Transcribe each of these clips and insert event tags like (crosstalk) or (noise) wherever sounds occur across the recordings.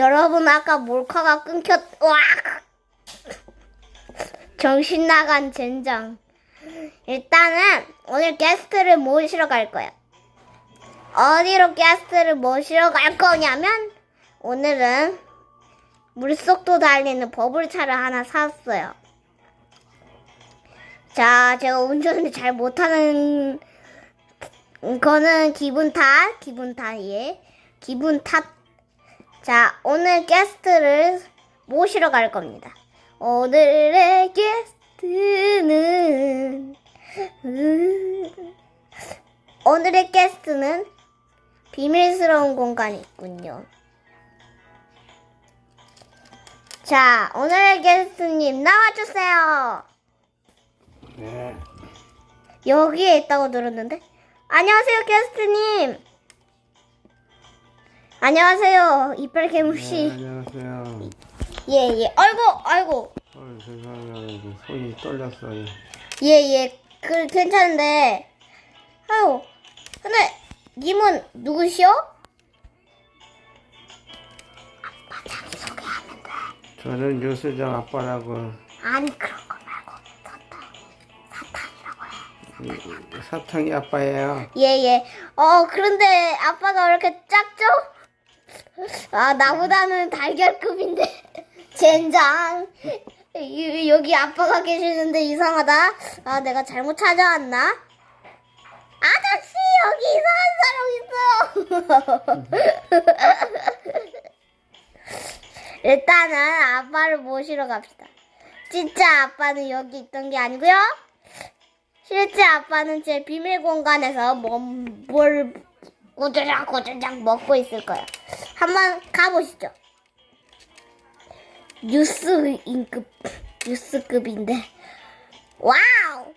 여러분 아까 몰카가 끊겼 와! 정신 나간 젠장. 일단은 오늘 게스트를 모시러 갈 거예요. 어디로 게스트를 모시러 갈 거냐면 오늘은 물속도 달리는 버블차를 하나 샀어요. 자 제가 운전을 잘 못하는 거는 기분 탓 기분 탓이에 기분 탓 자, 오늘 게스트를 모시러 갈 겁니다. 오늘의 게스트는 음, 오늘의 게스트는 비밀스러운 공간이 있군요. 자, 오늘의 게스트님 나와주세요. 네. 여기에 있다고 들었는데. 안녕하세요, 게스트님. 안녕하세요, 이빨 네, 개무씨. 안녕하세요. 예, 예. 아이고, 아이고. 어, 세상에 이게 손이 떨렸어요. 예, 예. 그, 괜찮은데. 아유. 근데, 님은 누구시오? 아빠 자기 소개하면 돼. 저는 유수정 아빠라고 아니, 그런 거 말고. 사탕. 사탕이라고 해. 이- 사탕이 아빠예요. 예, 예. 어, 그런데 아빠가 왜 이렇게 작죠? 아, 나보다는 달걀급인데. (laughs) 젠장. 이- 여기 아빠가 계시는데 이상하다. 아, 내가 잘못 찾아왔나? 아저씨, 여기 이상한 사람 있어. (laughs) 일단은 아빠를 모시러 갑시다. 진짜 아빠는 여기 있던 게 아니고요. 실제 아빠는 제 비밀 공간에서 뭐, 뭘 꼬들락 꼬들락 먹고 있을 거예요. 한번 가보시죠. 뉴스 인급, 뉴스급인데. 와우!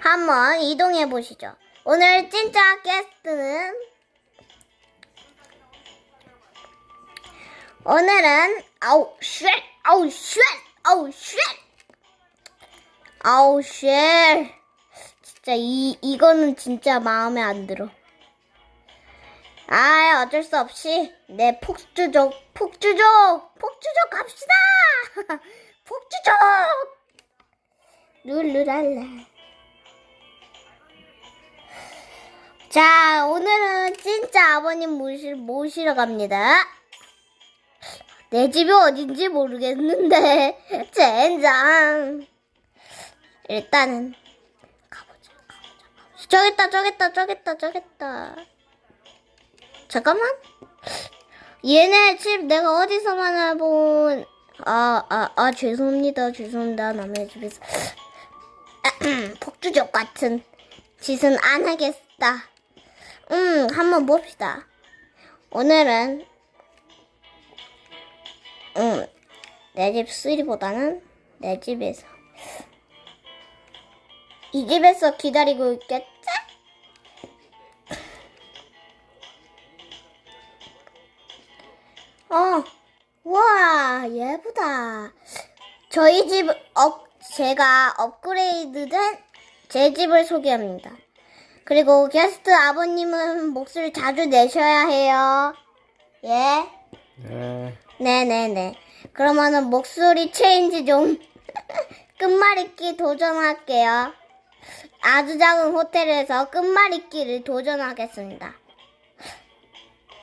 한번 이동해 보시죠. 오늘 진짜 게스트는 오늘은 아우 쉣 아우 쉣 아우 쉣 아우 쉣. 진짜 이 이거는 진짜 마음에 안 들어. 아 어쩔 수 없이 내 폭주족 폭주족 폭주족 갑시다! (laughs) 폭주족! 룰루랄라. 자 오늘은 진짜 아버님 모시, 모시러 갑니다. 내 집이 어딘지 모르겠는데 (laughs) 젠장 일단은 가보자 가보자 가보자. 저기 있다 있다 저기 있다. 잠깐만. 얘네 집 내가 어디서 만나본 아 아 아 죄송합니다 죄송합니다 남의 집에서. (clears throat) 폭주족 같은 짓은 안 하겠다. 음 한번 봅시다. 오늘은 응, 내집 수리보다는 내 집에서. 이 집에서 기다리고 있겠지? 어, 와, 예쁘다. 저희 집, 업, 제가 업그레이드된 제 집을 소개합니다. 그리고 게스트 아버님은 목소리 자주 내셔야 해요. 예? 네. 네네네. 그러면은 목소리 체인지 좀 (laughs) 끝말잇기 도전할게요. 아주 작은 호텔에서 끝말잇기를 도전하겠습니다.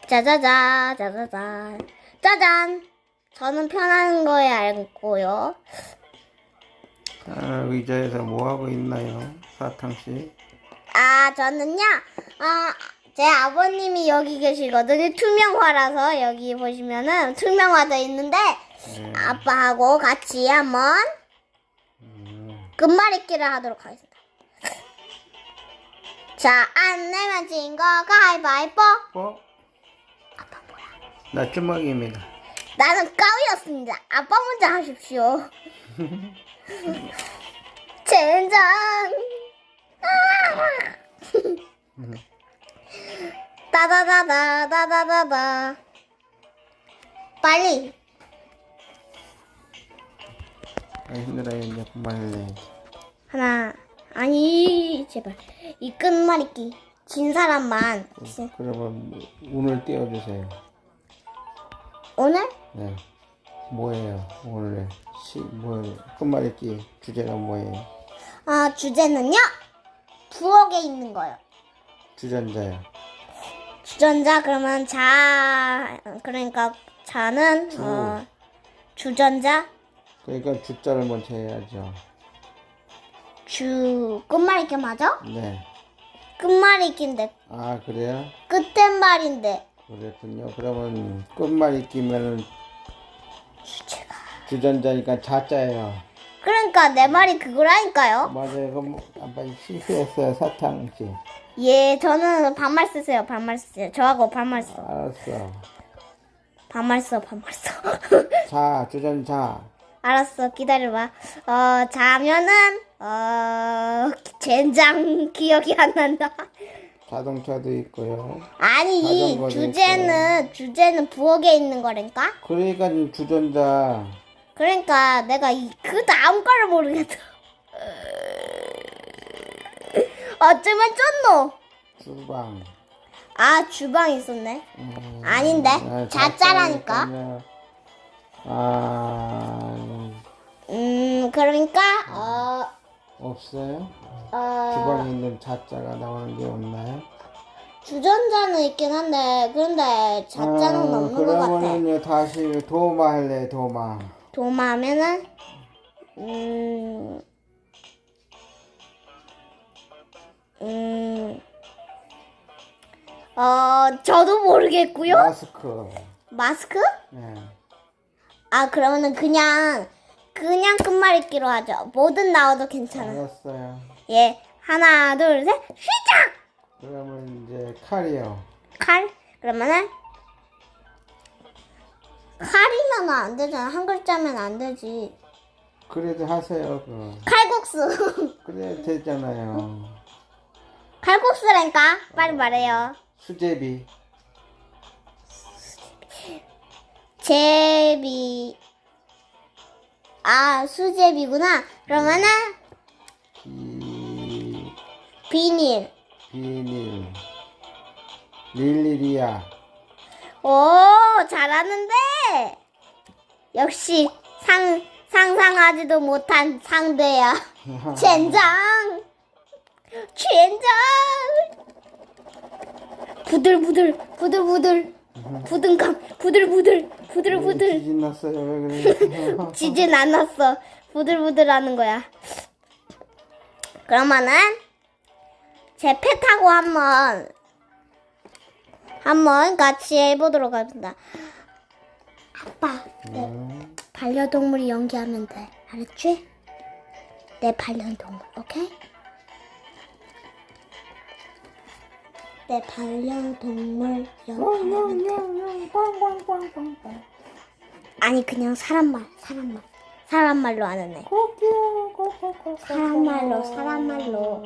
짜자자, 짜자자, 짜잔. 저는 편한 거에 알고요. 아, 의자에서 뭐 하고 있나요, 사탕 씨? 아, 저는요, 아, 제 아버님이 여기 계시거든요. 투명화라서 여기 보시면은 투명화도 있는데, 네. 아빠하고 같이 한번 음, 끝말잇기를 하도록 하겠습니다. 자, 안 내면 진 거 가위바위보. 어? 나 쭈먹입니다. 나는 까위였습니다. 아빠 먼저 하십시오. (laughs) 젠장. 아! 따다다다 따다다다. 빨리. 아, 힘들어요, 이제 그만할래. 하나. 아니, 제발. 이 끝말잇기. 진 사람만. 진- 그러면 운을 띄워주세요. 오늘? 네. 뭐예요? 오늘의 시, 뭐, 끝말잇기 주제가 뭐예요? 아, 주제는요? 부엌에 있는 거요. 주전자요. 주전자 그러면 자 그러니까 자는 주. 어, 주전자 그러니까 주자를 먼저 해야죠. 주 끝말잇기 맞아? 네. 끝말잇기인데 아, 그래요? 끝말인데 그랬군요. 그러면 끝말잇기면은 주제가 주전자니까 자자예요. 그러니까 내 말이 그거라니까요. 맞아요. 그럼 한번 실수했어요. 사탕 씨. 예, 저는 반말 쓰세요. 반말 쓰세요. 저하고 반말 써. 알았어. 반말 써. 반말 써. 자, 주전자. (laughs) 알았어. 기다려봐. 어 자면은 어 젠장 기억이 안 난다. 자동차도 있고요. 아니 이 자전거도 주제는 주제는 부엌에 있는 거라니까. 그러니까 주전자. 그러니까 내가 이, 그 다음 거를 모르겠어. 어쩌면 쫀노. 주방. 아 주방 있었네. 음, 아닌데 아, 자짜라니까. 자짜니까요. 아, 음 그러니까 어, 없어요? 어 주방에 있는 자자가 나오는 게 없나요? 주전자는 있긴 한데 그런데 자자는 아, 없는 것 같아. 그러면은요 다시 도마 할래 도마. 도마면은 음. 음. 어, 저도 모르겠고요. 마스크. 마스크? 네. 아, 그러면은 그냥 그냥 끝말잇기로 하죠. 뭐든 나와도 괜찮아. 알았어요. 예. 하나, 둘, 셋. 시작! 그러면 이제 칼이요. 칼? 그러면은 칼이면 안 되잖아. 한 글자면 안 되지. 그래도 하세요. 그. 칼국수. 그래 되잖아요. 칼국수라니까. 빨리 말해요. 수제비. 제비. 아, 수제비구나. 그러면은 비 비닐. 비닐. 릴리리아. 오, 잘하는데. 역시 상 상상하지도 못한 상대야. (laughs) 젠장. 젠장. 부들부들 부들부들 부등감 부들부들 부들부들 지진 났어요. (laughs) 왜 그래? 지진 안 났어. 부들부들 하는 거야. 그러면은 제배 타고 한번 한번 같이 해보도록 하겠습니다. 아빠, 내 음, 반려동물이 연기하면 돼. 알았지? 내 반려동물, 오케이? 내 반려동물 연기. 아니 그냥 사람말, 사람말, 사람말로 하는 애. 사람말로, 사람말로.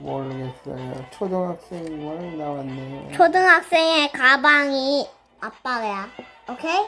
모르겠어요. 초등학생 말 나왔네요. 초등학생의 가방이 아빠야. 오케이?